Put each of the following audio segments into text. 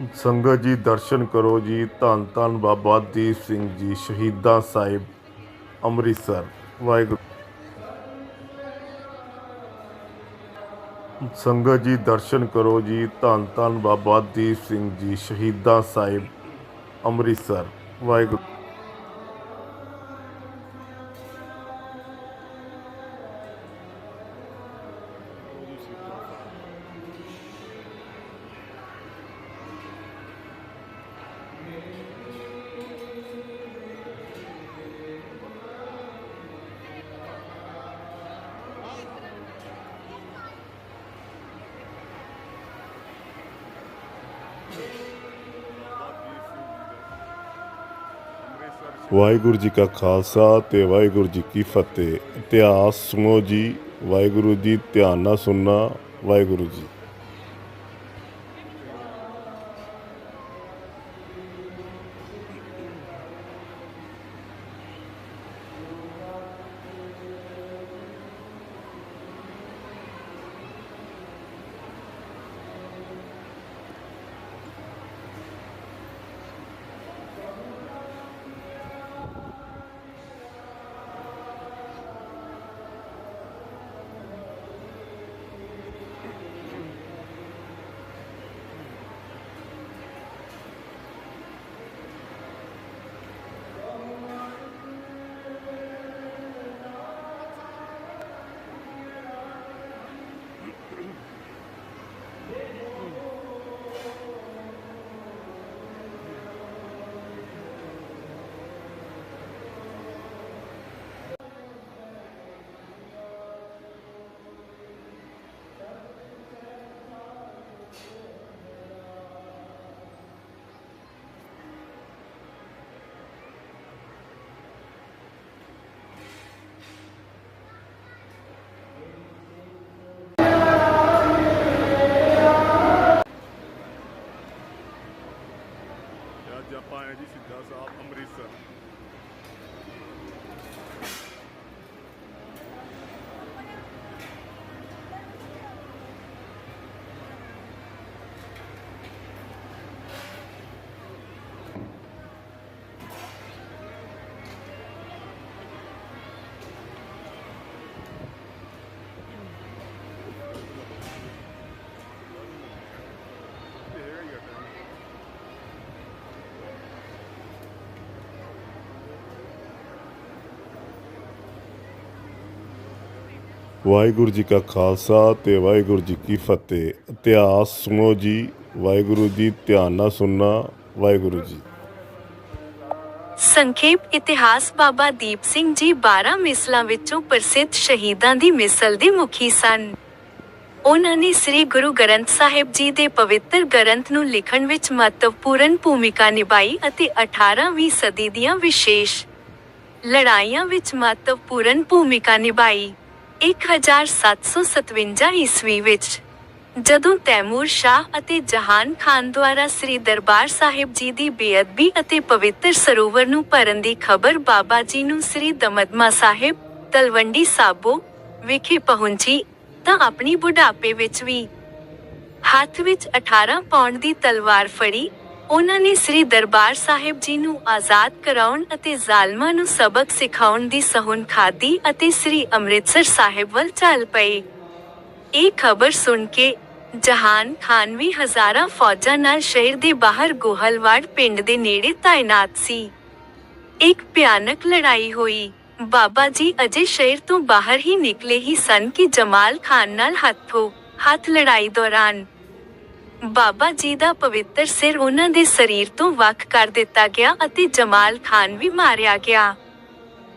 ਸੰਗਤ ਜੀ, ਦਰਸ਼ਨ ਕਰੋ ਜੀ। ਧੰਨ ਧੰਨ ਬਾਬਾ ਦੀਪ ਸਿੰਘ ਜੀ, ਸ਼ਹੀਦਾਂ ਸਾਹਿਬ ਅੰਮ੍ਰਿਤਸਰ। ਵਾਹਿਗੁਰੂ। ਸੰਗਤ ਜੀ, ਦਰਸ਼ਨ ਕਰੋ ਜੀ। ਧੰਨ ਧੰਨ ਬਾਬਾ ਦੀਪ ਸਿੰਘ ਜੀ, ਸ਼ਹੀਦਾਂ ਸਾਹਿਬ ਅੰਮ੍ਰਿਤਸਰ। ਵਾਹਿਗੁਰੂ। ਵਾਹਿਗੁਰੂ ਜੀ ਕਾ ਖਾਲਸਾ ਤੇ ਵਾਹਿਗੁਰੂ ਜੀ ਕੀ ਫਤਿਹ। ਇਤਿਹਾਸ ਸੁਣੋ ਜੀ, ਵਾਹਿਗੁਰੂ ਜੀ ਧਿਆਨ ਨਾਲ ਸੁਣਨਾ, ਵਾਹਿਗੁਰੂ ਜੀ। ਵਾਹਿਗੁਰੂ ਜੀ ਕਾ ਖਾਲਸਾ ਤੇ ਵਾਹਿਗੁਰੂ ਜੀ ਕੀ ਫਤਿਹ। ਇਤਿਹਾਸ ਸੁਣੋ ਜੀ, ਵਾਹਿਗੁਰੂ ਜੀ ਧਿਆਨ ਨਾਲ ਸੁਣਨਾ, ਵਾਹਿਗੁਰੂ ਜੀ। ਸੰਖੇਪ ਇਤਿਹਾਸ ਬਾਬਾ ਦੀਪ ਸਿੰਘ ਜੀ 12 ਮਿਸਲਾਂ ਵਿੱਚੋਂ ਪ੍ਰਸਿੱਧ ਸ਼ਹੀਦਾਂ ਦੀ ਮਿਸਲ ਦੇ ਮੁਖੀ ਸਨ। ਉਹਨਾਂ ਨੇ ਸ੍ਰੀ ਗੁਰੂ ਗ੍ਰੰਥ ਸਾਹਿਬ ਜੀ ਦੇ ਪਵਿੱਤਰ ਗ੍ਰੰਥ ਨੂੰ ਲਿਖਣ ਵਿੱਚ ਮਹੱਤਵਪੂਰਨ ਭੂਮਿਕਾ ਨਿਭਾਈ ਅਤੇ 18ਵੀਂ ਸਦੀ ਦੀਆਂ ਵਿਸ਼ੇਸ਼ ਲੜਾਈਆਂ ਵਿੱਚ ਮਹੱਤਵਪੂਰਨ ਭੂਮਿਕਾ ਨਿਭਾਈ। 1757 ਈਸਵੀ ਵਿੱਚ, ਜਦੋਂ ਤੈਮੂਰ ਸ਼ਾਹ ਅਤੇ ਜਹਾਨ ਖਾਨ ਦੁਆਰਾ ਸ੍ਰੀ ਦਰਬਾਰ ਸਾਹਿਬ ਜੀ ਦੀ ਬੇਅਦਬੀ ਅਤੇ ਪਵਿੱਤਰ ਸਰੋਵਰ ਨੂੰ ਭਰਨ ਦੀ ਖਬਰ ਬਾਬਾ ਜੀ ਨੂੰ ਸ੍ਰੀ ਦਮਦਮਾ ਸਾਹਿਬ, ਤਲਵੰਡੀ ਸਾਬੋ ਵਿਖੇ ਪਹੁੰਚੀ, ਤਾਂ ਆਪਣੀ ਬੁਢਾਪੇ ਵਿੱਚ ਵੀ ਹੱਥ ਵਿੱਚ 18 ਪੌਂਡ ਦੀ ਤਲਵਾਰ ਫੜੀ ਉਹਨਾਂ ਨੇ ਸ੍ਰੀ ਦਰਬਾਰ ਸਾਹਿਬ ਜੀ ਨੂੰ ਆਜ਼ਾਦ ਕਰਾਉਣ ਅਤੇ ਜ਼ਾਲਮਾਂ ਨੂੰ ਸਬਕ ਸਿਖਾਉਣ ਦੀ ਸਹੁੰ ਖਾਦੀ ਅਤੇ ਸ੍ਰੀ ਅੰਮ੍ਰਿਤਸਰ ਸਾਹਿਬ ਵੱਲ ਚੱਲ ਪਏ। ਇਹ ਖਬਰ ਸੁਣ ਕੇ ਜਹਾਨ ਖਾਨ ਵੀ ਹਜ਼ਾਰਾਂ ਫੌਜਾਂ ਨਾਲ ਸ਼ਹਿਰ ਦੇ ਬਾਹਰ ਗੋਹਲਵਾੜ ਪਿੰਡ ਦੇ ਨੇੜੇ ਤਾਇਨਾਤ ਸੀ। ਇੱਕ ਭਿਆਨਕ ਲੜਾਈ ਹੋਈ। ਬਾਬਾ ਜੀ ਅਜੇ ਸ਼ਹਿਰ ਤੋਂ ਬਾਹਰ ਹੀ ਨਿਕਲੇ ਹੀ ਸਨ ਕਿ ਜਮਾਲ ਖਾਨ ਨਾਲ ਹੱਥੋਂ ਹੱਥ ਲੜਾਈ ਦੌਰਾਨ ਬਾਬਾ ਜੀ ਦਾ ਪਵਿੱਤਰ ਸਿਰ ਉਹਨਾਂ ਦੇ ਸਰੀਰ ਤੋਂ ਵੱਖ ਕਰ ਦਿੱਤਾ ਗਿਆ ਅਤੇ ਜਮਾਲ ਖਾਨ ਵੀ ਮਾਰਿਆ ਗਿਆ।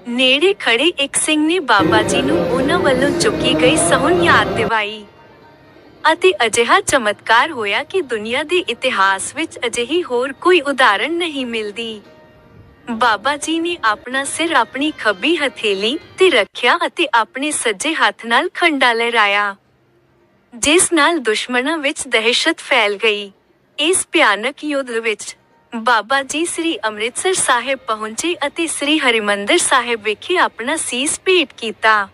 ਨੇੜੇ ਖੜੇ ਇੱਕ ਸਿੰਘ ਨੇ ਬਾਬਾ ਜੀ ਨੂੰ ਉਹਨਾਂ ਵੱਲੋਂ ਚੁੱਕੀ ਗਈ ਸਹੁੰ ਯਾਦ ਦਿਵਾਈ। ਅਤੇ ਅਜਿਹਾ ਚਮਤਕਾਰ ਹੋਇਆ ਕਿ ਦੁਨੀਆ ਦੇ ਇਤਿਹਾਸ ਵਿੱਚ ਅਜਿਹੀ ਹੋਰ ਕੋਈ ਉਦਾਹਰਣ ਨਹੀਂ ਮਿਲਦੀ। ਬਾਬਾ ਜੀ ਨੇ ਆਪਣਾ ਸਿਰ ਆਪਣੀ ਖੱਬੀ ਹਥੇਲੀ ਤੇ ਰੱਖਿਆ ਅਤੇ ਆਪਣੇ ਸੱਜੇ ਹੱਥ ਨਾਲ ਖੰਡਾ ਲਹਿਰਾਇਆ। ਜਿਸ ਨਾਲ ਦੁਸ਼ਮਣਾਂ ਵਿੱਚ ਦਹਿਸ਼ਤ ਫੈਲ ਗਈ। ਇਸ ਭਿਆਨਕ ਯੁੱਧ ਵਿੱਚ ਬਾਬਾ ਜੀ ਸ੍ਰੀ ਅੰਮ੍ਰਿਤਸਰ ਸਾਹਿਬ ਪਹੁੰਚੇ ਅਤੇ ਸ੍ਰੀ ਹਰਿਮੰਦਰ ਸਾਹਿਬ ਵਿਖੇ ਆਪਣਾ ਸੀਸ ਭੇਟ ਕੀਤਾ।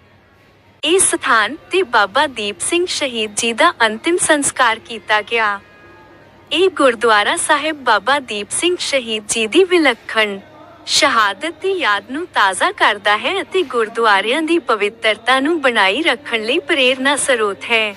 ਇਸ ਸਥਾਨ ਤੇ ਬਾਬਾ ਦੀਪ ਸਿੰਘ ਸ਼ਹੀਦ ਜੀ ਦਾ ਅੰਤਿਮ ਸੰਸਕਾਰ ਕੀਤਾ ਗਿਆ। ਇਹ ਗੁਰਦੁਆਰਾ ਸਾਹਿਬ ਬਾਬਾ ਦੀਪ ਸਿੰਘ ਸ਼ਹੀਦ ਜੀ ਦੀ ਵਿਲੱਖਣ ਸ਼ਹਾਦਤ ਦੀ ਯਾਦ ਨੂੰ ਤਾਜ਼ਾ ਕਰਦਾ ਹੈ ਅਤੇ ਗੁਰਦੁਆਰਿਆਂ ਦੀ ਪਵਿੱਤਰਤਾ ਨੂੰ ਬਣਾਈ ਰੱਖਣ ਲਈ ਪ੍ਰੇਰਨਾ ਸਰੋਤ ਹੈ।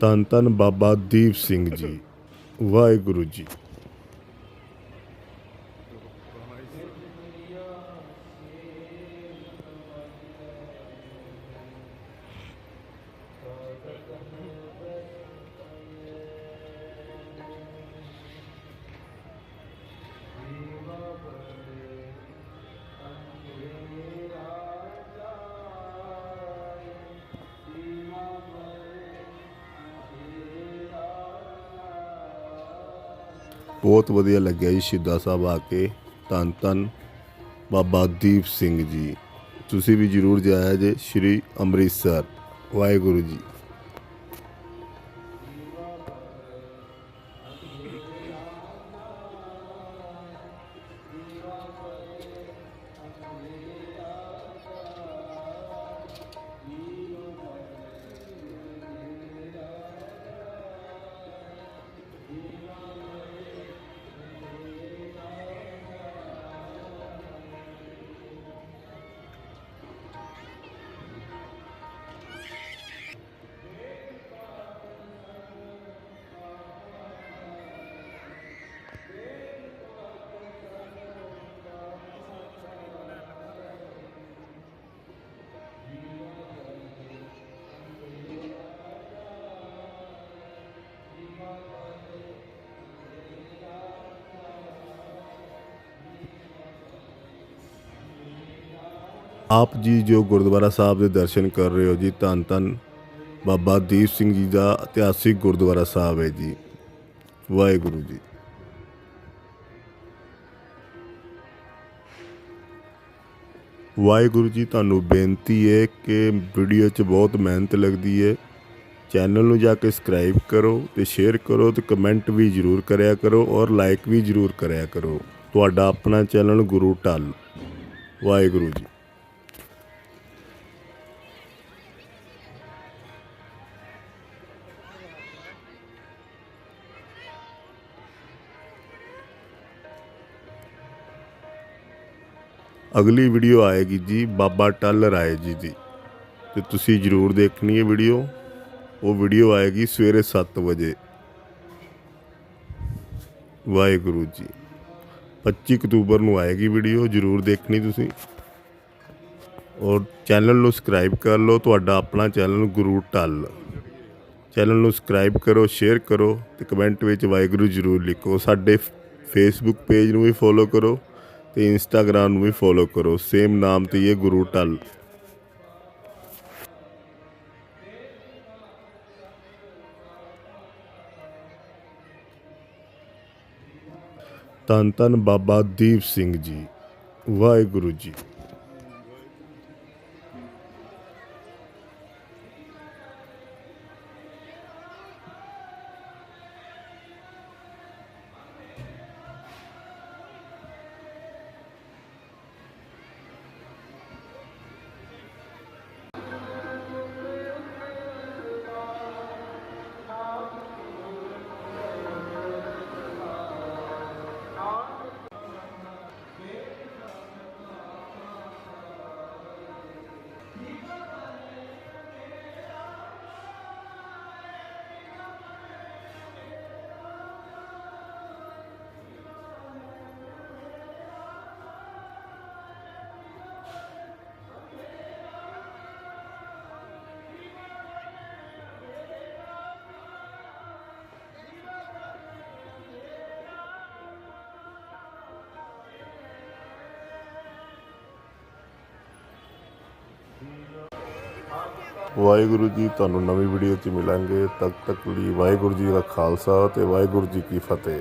ਧੰਨ ਧੰਨ ਬਾਬਾ ਦੀਪ ਸਿੰਘ ਜੀ। ਵਾਹਿਗੁਰੂ ਜੀ। ਬਹੁਤ ਵਧੀਆ ਲੱਗਿਆ ਜੀ ਸ਼ਹੀਦਾਂ ਸਾਹਿਬ ਆ ਕੇ, ਧੰਨ ਧੰਨ ਬਾਬਾ ਦੀਪ ਸਿੰਘ ਜੀ। ਤੁਸੀਂ ਵੀ ਜਰੂਰ ਜਾਇਆ ਜੇ ਸ਼੍ਰੀ ਅੰਮ੍ਰਿਤਸਰ। ਵਾਹਿਗੁਰੂ ਜੀ। ਆਪ ਜੀ ਜੋ ਗੁਰਦੁਆਰਾ ਸਾਹਿਬ ਦੇ ਦਰਸ਼ਨ ਕਰ ਰਹੇ ਹੋ ਜੀ, ਧੰਨ ਧੰਨ ਬਾਬਾ ਦੀਪ ਸਿੰਘ ਜੀ ਦਾ ਇਤਿਹਾਸਿਕ ਗੁਰਦੁਆਰਾ ਸਾਹਿਬ ਹੈ ਜੀ। ਵਾਹਿਗੁਰੂ ਜੀ। ਵਾਹਿਗੁਰੂ ਜੀ, ਤੁਹਾਨੂੰ ਬੇਨਤੀ ਹੈ ਕਿ ਵੀਡੀਓ 'ਚ ਬਹੁਤ ਮਿਹਨਤ ਲੱਗਦੀ ਹੈ। ਚੈਨਲ ਨੂੰ ਜਾ ਕੇ ਸਬਸਕ੍ਰਾਈਬ ਕਰੋ ਤੇ ਸ਼ੇਅਰ ਕਰੋ ਤੇ ਕਮੈਂਟ ਵੀ ਜ਼ਰੂਰ ਕਰਿਆ ਕਰੋ ਔਰ ਲਾਈਕ ਵੀ ਜ਼ਰੂਰ ਕਰਿਆ ਕਰੋ। ਤੁਹਾਡਾ ਆਪਣਾ ਚੈਨਲ ਗੁਰੂ ਟਲ ਵਾਹਿਗੁਰੂ ਜੀ। ਅਗਲੀ ਵੀਡੀਓ ਆਏਗੀ ਜੀ, ਬਾਬਾ ਟੱਲ ਰਾਏ ਜੀ ਦੀ। ਤੇ ਤੁਸੀਂ ਜਰੂਰ ਦੇਖਣੀ ਹੈ ਵੀਡੀਓ। ਉਹ ਵੀਡੀਓ ਆਏਗੀ ਸਵੇਰੇ 7 ਵਜੇ। ਵਾਹਿਗੁਰੂ ਜੀ। 25 ਅਕਤੂਬਰ ਨੂੰ ਆਏਗੀ ਵੀਡੀਓ, ਜਰੂਰ ਦੇਖਣੀ ਤੁਸੀਂ। ਔਰ ਚੈਨਲ ਨੂੰ ਸਬਸਕ੍ਰਾਈਬ ਕਰ ਲਓ, ਤੁਹਾਡਾ ਆਪਣਾ ਚੈਨਲ ਗੁਰੂ ਟੱਲ। ਚੈਨਲ ਨੂੰ ਸਬਸਕ੍ਰਾਈਬ ਕਰੋ, ਸ਼ੇਅਰ ਕਰੋ ਤੇ ਕਮੈਂਟ ਵਿੱਚ ਵਾਹਿਗੁਰੂ ਜਰੂਰ ਲਿਖੋ। ਸਾਡੇ ਫੇਸਬੁੱਕ ਪੇਜ ਨੂੰ ਵੀ ਫੋਲੋ ਕਰੋ। ਤੇ ਇੰਸਟਾਗ੍ਰਾਮ ਨੂੰ ਵੀ ਫੋਲੋ ਕਰੋ। ਸੇਮ ਨਾਮ ਤੇ ਹੀ ਗੁਰੂ ਟੱਲ। ਧੰਨ ਧੰਨ ਬਾਬਾ ਦੀਪ ਸਿੰਘ ਜੀ। ਵਾਹਿਗੁਰੂ ਜੀ। ਵਾਹਿਗੁਰੂ ਜੀ, ਤੁਹਾਨੂੰ ਨਵੀਂ ਵੀਡੀਓ 'ਚ ਮਿਲਾਂਗੇ। ਤਦ ਤੱਕ ਲਈ ਵਾਹਿਗੁਰੂ ਜੀ ਦਾ ਖਾਲਸਾ ਤੇ ਵਾਹਿਗੁਰੂ ਜੀ ਕੀ ਫਤਿਹ।